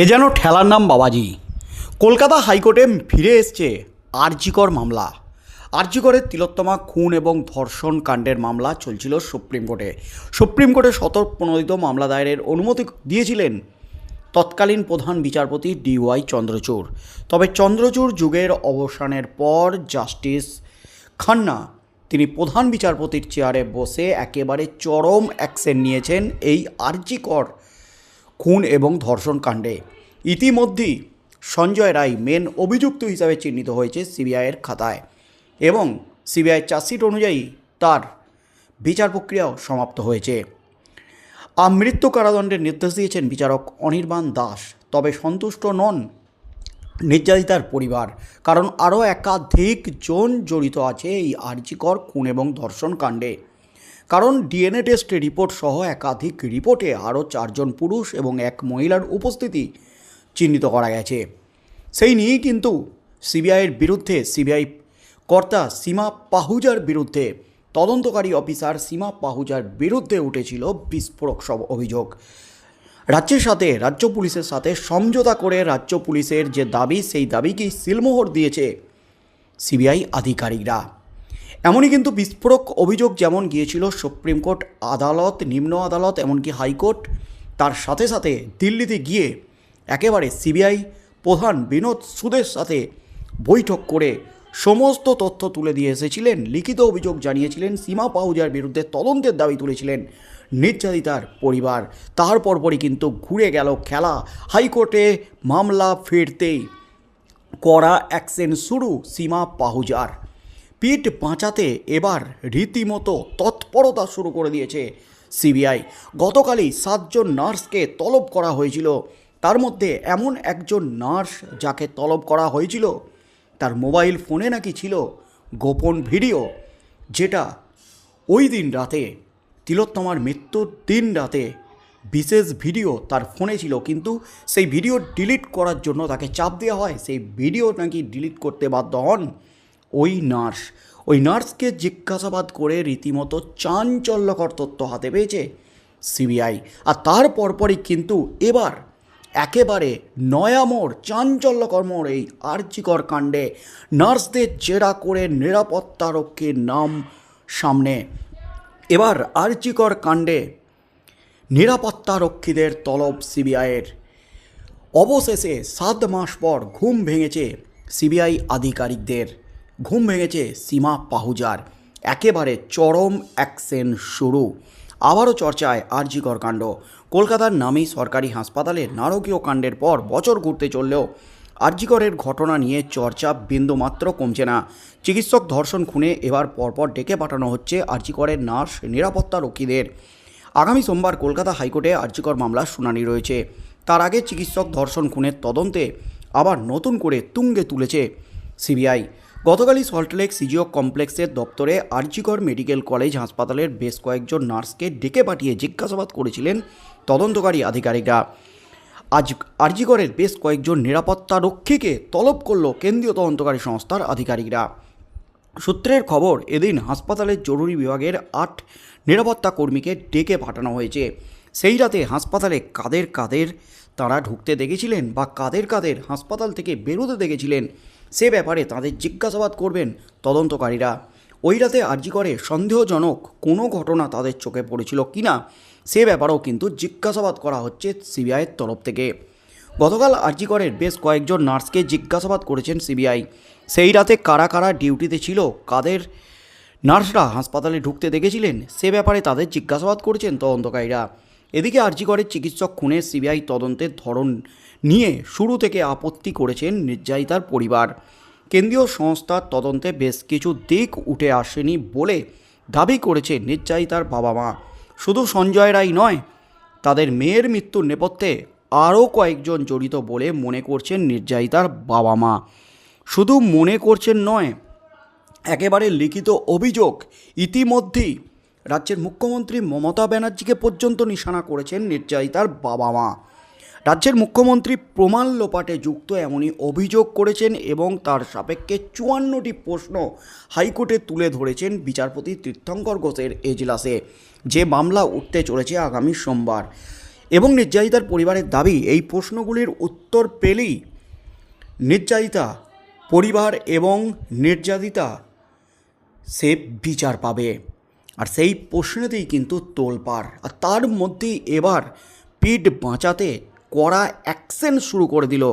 এ যেন ঠেলার নাম বাবাজি। কলকাতা হাইকোর্টে ফিরে এসছে আরজিকর মামলা। আরজিকরের তিলোত্তমা, খুন এবং ধর্ষণ কাণ্ডের মামলা চলছিল সুপ্রিম কোর্টে। সুপ্রিম কোর্টে সতর্ক শতপ্রণোদিত মামলা দায়েরের অনুমতি দিয়েছিলেন তৎকালীন প্রধান বিচারপতি ডিওয়াই চন্দ্রচূড়। তবে চন্দ্রচূড় যুগের অবসানের পর জাস্টিস খান্না, তিনি প্রধান বিচারপতির চেয়ারে বসে একেবারে চরম অ্যাকশন নিয়েছেন এই আরজিকর খুন এবং ধর্ষণ কাণ্ডে। ইতিমধ্যেই সঞ্জয় রায় মেন অভিযুক্ত হিসাবে চিহ্নিত হয়েছে সিবিআইয়ের খাতায় এবং সিবিআই চার্জশিট অনুযায়ী তার বিচার প্রক্রিয়াও সমাপ্ত হয়েছে। আমৃত্যু কারাদণ্ডের নির্দেশ দিয়েছেন বিচারক অনির্বাণ দাস। তবে সন্তুষ্ট নন নির্যাতিতার পরিবার, কারণ আরও একাধিক জন জড়িত আছে এই আর্জিকর খুন এবং ধর্ষণ কাণ্ডে। কারণ ডিএনএ টেস্ট রিপোর্ট সহ একাধিক রিপোর্টে আরও চারজন পুরুষ এবং এক মহিলার উপস্থিতি চিহ্নিত করা গেছে। সেই নিয়েই কিন্তু সিবিআইয়ের বিরুদ্ধে, সিবিআই কর্তা সীমা পাহুজার বিরুদ্ধে তদন্তকারী অফিসার সীমা পাহুজার বিরুদ্ধে উঠেছিল বিস্ফোরক সব অভিযোগ। রাজ্যের সাথে, রাজ্য পুলিশের সাথে সমঝোতা করে রাজ্য পুলিশের যে দাবি, সেই দাবিকেই সিলমোহর দিয়েছে সিবিআই আধিকারিকরা। এমনই কিন্তু বিস্ফোরক অভিযোগ যেমন গিয়েছিল সুপ্রিম কোর্ট আদালত, নিম্ন আদালত, এমনকি হাইকোর্ট, তার সাথে সাথে দিল্লিতে গিয়ে একেবারে সিবিআই প্রধান বিনোদ সুদের সাথে বৈঠক করে সমস্ত তথ্য তুলে দিয়ে এসেছিলেন। লিখিত অভিযোগ জানিয়েছিলেন, সীমা পাহুজার বিরুদ্ধে তদন্তের দাবি তুলেছিলেন নির্যাতিতার পরিবার। তার পরপরই কিন্তু ঘুরে গেল খেলা। হাইকোর্টে মামলা ফিরতেই করা অ্যাকশন শুরু সীমা পাহুজার। পিঠ বাঁচাতে এবার রীতিমতো তৎপরতা শুরু করে দিয়েছে সিবিআই। গতকালই সাতজন নার্সকে তলব করা হয়েছিল। তার মধ্যে এমন একজন নার্স যাকে তলব করা হয়েছিল, তার মোবাইল ফোনে নাকি ছিল গোপন ভিডিও, যেটা ওই দিন রাতে, তিলোত্তমার মৃত্যুর দিন রাতে বিশেষ ভিডিও তার ফোনে ছিল, কিন্তু সেই ভিডিও ডিলিট করার জন্য তাকে চাপ দেওয়া হয়। সেই ভিডিও নাকি ডিলিট করতে বাধ্য হন ওই নার্স। ওই নার্সকে জিজ্ঞাসাবাদ করে রীতিমতো চাঞ্চল্যকর তথ্য হাতে পেয়েছে সিবিআই। আর তার পরপরই কিন্তু এবার একেবারে নয়ামোড় চাঞ্চল্যকর মোড় এই আর্যিকর কাণ্ডে। নার্সদের জেরা করে নিরাপত্তারক্ষীর নাম সামনে। এবার আর্যিকর কাণ্ডে নিরাপত্তারক্ষীদের তলব সিবিআইয়ের। অবশেষে সাত মাস পর ঘুম ভেঙেছে সিবিআই আধিকারিকদের। ঘুম ভেঙেছে সীমা পাহুজার। একেবারে চরম অ্যাকশন শুরু। আবারও চর্চায় আরজিকর কাণ্ড। কলকাতার নামী সরকারি হাসপাতালে নারকীয় কাণ্ডের পর বছর ঘুরতে চললেও আরজিকরের ঘটনা নিয়ে চর্চা বিন্দুমাত্র কমছে না। চিকিৎসক ধর্ষণ খুনে এবার পরপর ডেকে পাঠানো হচ্ছে আরজিকরের নার্স, নিরাপত্তা রক্ষীদের। আগামী সোমবার কলকাতা হাইকোর্টে আরজিকর মামলার শুনানি রয়েছে। তার আগে চিকিৎসক ধর্ষণ খুনের তদন্তে আবার নতুন করে তুঙ্গে তুলেছে সিবিআই। গতকালই সল্টলেক সিজিও কমপ্লেক্সের দপ্তরে আর্যিকর মেডিকেল কলেজ হাসপাতালের বেশ কয়েকজন নার্সকে ডেকে পাঠিয়ে জিজ্ঞাসাবাদ করেছিলেন তদন্তকারী আধিকারিকরা। আজ আরজিগড়ের বেশ কয়েকজন নিরাপত্তা রক্ষীকে তলব করল কেন্দ্রীয় তদন্তকারী সংস্থার আধিকারিকরা। সূত্রের খবর, এদিন হাসপাতালের জরুরি বিভাগের আট নিরাপত্তা কর্মীকে ডেকে পাঠানো হয়েছে। সেই রাতে হাসপাতালে কাদের কাদের তারা ঢুকতে দেখেছিলেন বা কাদের কাদের হাসপাতাল থেকে বেরোতে দেখেছিলেন, সে ব্যাপারে তাদের জিজ্ঞাসাবাদ করবেন তদন্তকারীরা। ওই রাতে আর্জি করে সন্দেহজনক কোনো ঘটনা তাদের চোখে পড়েছিল কিনা সে ব্যাপারেও কিন্তু জিজ্ঞাসাবাদ করা হচ্ছে সিবিআইয়ের তরফ থেকে। গতকাল আরজিকরের বেশ কয়েকজন নার্সকে জিজ্ঞাসাবাদ করেছেন সিবিআই। সেই রাতে কারা কারা ডিউটিতে ছিল, কাদের নার্সরা হাসপাতালে ঢুকতে দেখেছিলেন, সে ব্যাপারে তাদের জিজ্ঞাসাবাদ করেছেন তদন্তকারীরা। এদিকে আরজিকরের চিকিৎসক খুনের সিবিআই তদন্তের ধরন নিয়ে শুরু থেকে আপত্তি করেছেন নির্যাতিতার পরিবার। কেন্দ্রীয় সংস্থার তদন্তে বেশ কিছু দিক উঠে আসেনি বলে দাবি করেছে নির্যাতিতার বাবা মা শুধু সঞ্জয় রায় নয়, তাদের মেয়ের মৃত্যুর নেপথ্যে আরও কয়েকজন জড়িত বলে মনে করছেন নির্যাতিতার বাবা মা শুধু মনে করছেন নয়, একেবারে লিখিত অভিযোগ ইতিমধ্যেই রাজ্যের মুখ্যমন্ত্রী মমতা ব্যানার্জিকে পর্যন্ত নিশানা করেছেন নির্যাতিতার বাবা মা। রাজ্যের মুখ্যমন্ত্রী প্রমাণ লোপাটে যুক্ত এমনই অভিযোগ করেছেন এবং তার সাপেক্ষে চুয়ান্নটি প্রশ্ন হাইকোর্টে তুলে ধরেছেন বিচারপতি তীর্থঙ্কর ঘোষের এজলাসে। যে মামলা উঠতে চলেছে আগামী সোমবার। এবং নির্যাতিতার পরিবারের দাবি, এই প্রশ্নগুলির উত্তর পেলেই নির্যাতিতা পরিবার এবং নির্যাতিতা সে বিচার পাবে। আর সেই প্রশ্নেতেই কিন্তু তোলপাড়। আর তার মধ্যেই এবার পিঠ বাঁচাতে কড়া অ্যাকশন শুরু করে দিল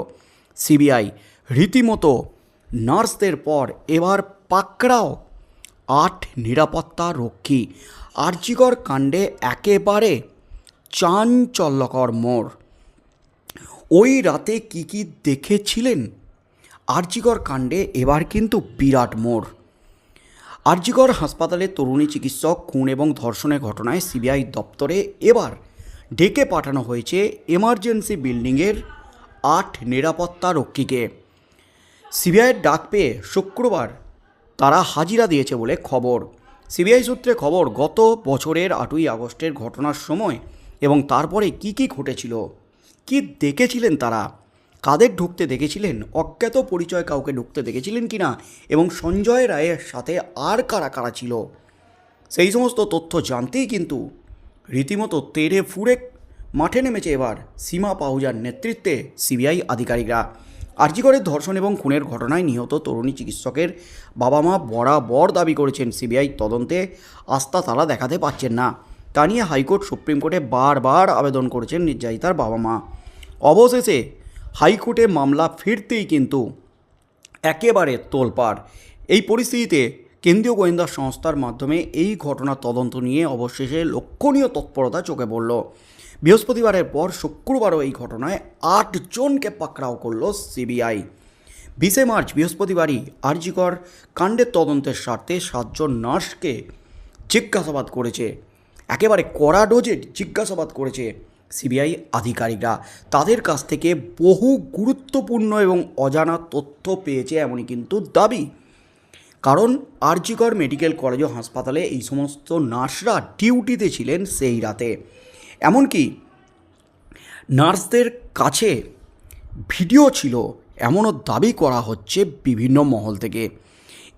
সিবিআই। রীতিমতো নার্সদের পর এবার পাকড়াও আট নিরাপত্তা রক্ষী। আর্যিকর কাণ্ডে একেবারে চাঞ্চল্যকর মোড়। ওই রাতে কি কি দেখেছিলেন? আর্যিকর কাণ্ডে এবার কিন্তু বিরাট মোড়। আরজিগড় হাসপাতালে তরুণী চিকিৎসক, খুন এবং ধর্ষণের ঘটনায় সিবিআই দপ্তরে এবার ডেকে পাঠানো হয়েছে এমার্জেন্সি বিল্ডিংয়ের আট নিরাপত্তা রক্ষীকে। সিবিআইয়ের ডাক পেয়ে শুক্রবার তারা হাজিরা দিয়েছে বলে খবর। সিবিআই সূত্রে খবর, গত বছরের আটই আগস্টের ঘটনার সময় এবং তারপরে কি কি ঘটেছিল, কি দেখেছিলেন তারা কাদের ঢুকতে দেখেছিলেন? অজ্ঞাত পরিচয় কাউকে ঢুকতে দেখেছিলেন কি না এবং সঞ্জয় রায়ের সাথে আর কারা কারা ছিল? সেই সমস্ত তথ্য জানতেই কিন্তু রীতিমতো তেড়ে ফুড়ে মাঠে নেমেছে এবার সীমা পাহুজার নেতৃত্বে সিবিআই আধিকারিকরা। আরজিগড়ের ধর্ষণ এবং খুনের ঘটনায় নিহত তরুণী চিকিৎসকের বাবা মা বরাবর দাবি করেছেন সিবিআই। তদন্তে আস্থা তারা দেখাতে পাচ্ছেন না। তা নিয়ে হাইকোর্ট সুপ্রিম কোর্টে বারবার আবেদন করেছেন নির্যাতিতার বাবা মা অবশেষে হাইকোর্টে মামলা ফিরতেই কিন্তু একেবারে তোলপাড়। এই পরিস্থিতিতে কেন্দ্রীয় গোয়েন্দা সংস্থার মাধ্যমে এই ঘটনার তদন্ত নিয়ে অবশেষে লক্ষণীয় তৎপরতা চোখে পড়ল। বৃহস্পতিবারের পর শুক্রবারও এই ঘটনায় আটজনকে পাকড়াও করল সিবিআই। বিশে মার্চ বৃহস্পতিবারই আরজিকর কাণ্ডের তদন্তের স্বার্থে সাতজন নার্সকে জিজ্ঞাসাবাদ করেছে। একেবারে কড়া ডোজে জিজ্ঞাসাবাদ করেছে। সিবিআই আধিকারিকরা। তাদের কাছ থেকে বহু গুরুত্বপূর্ণ এবং অজানা তথ্য পেয়েছে এমনই কিন্তু দাবি। কারণ আরজিকর মেডিকেল কলেজ ও হাসপাতালে এই সমস্ত নার্সরা ডিউটিতে ছিলেন সেই রাতে। এমনকি নার্সদের কাছে ভিডিও ছিল, এমনও দাবি করা হচ্ছে বিভিন্ন মহল থেকে।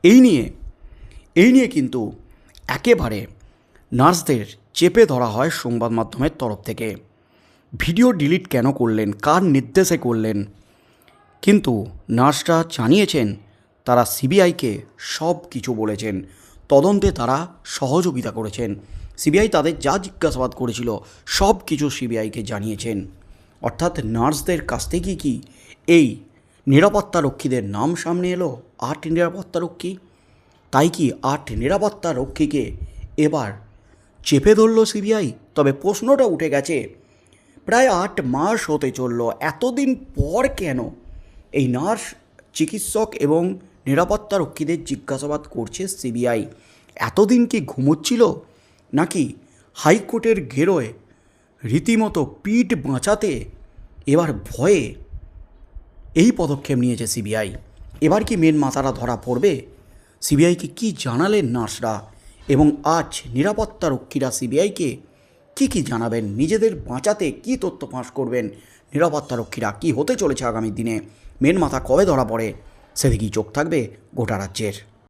এই নিয়ে এই নিয়ে কিন্তু একেবারে নার্সদের চেপে ধরা হয় সংবাদ মাধ্যমের তরফ থেকে। ভিডিও ডিলিট কেন করলেন? কার নির্দেশে করলেন? কিন্তু নার্সরা জানিয়েছেন, তারা সিবিআইকে সব কিছু বলেছেন। তদন্তে তারা সহযোগিতা করেছেন। সিবিআই তাদের যা জিজ্ঞাসাবাদ করেছিল, সব কিছু সিবিআইকে জানিয়েছেন। অর্থাৎ নার্সদের কাছ থেকে কি এই নিরাপত্তা রক্ষীদের নাম সামনে এলো? আট নিরাপত্তা রক্ষী? তাই কি আট নিরাপত্তা রক্ষীকে এবার চেপে ধরল সিবিআই? তবে প্রশ্নটা উঠে গেছে প্রায় আট মাস হতে চলল। এতদিন পর কেন? এই নার্স, চিকিৎসক এবং নিরাপত্তা রক্ষীদের জিজ্ঞাসাবাদ করছে সিবিআই। এতদিন কি ঘুমোচ্ছিল? নাকি হাইকোর্টের গেরোয় রীতিমতো পিঠ বাঁচাতে এবার ভয়ে এই পদক্ষেপ নিয়েছে সিবিআই? এবার কি মেন মাতারা ধরা পড়বে? সিবিআইকে কি জানালেন নার্সরা? এবং আজ নিরাপত্তা রক্ষীরা সিবিআইকে কি কি জানাবেন, নিজেদের বাঁচাতে কি তথ্য ফাঁস করবেন, নিরাপত্তারক্ষীরা কি হতে চলেছে আগামী দিনে মেন মাথা কবে ধরা পড়ে, সেদিকেই চোখ থাকবে গোটা রাজ্যের।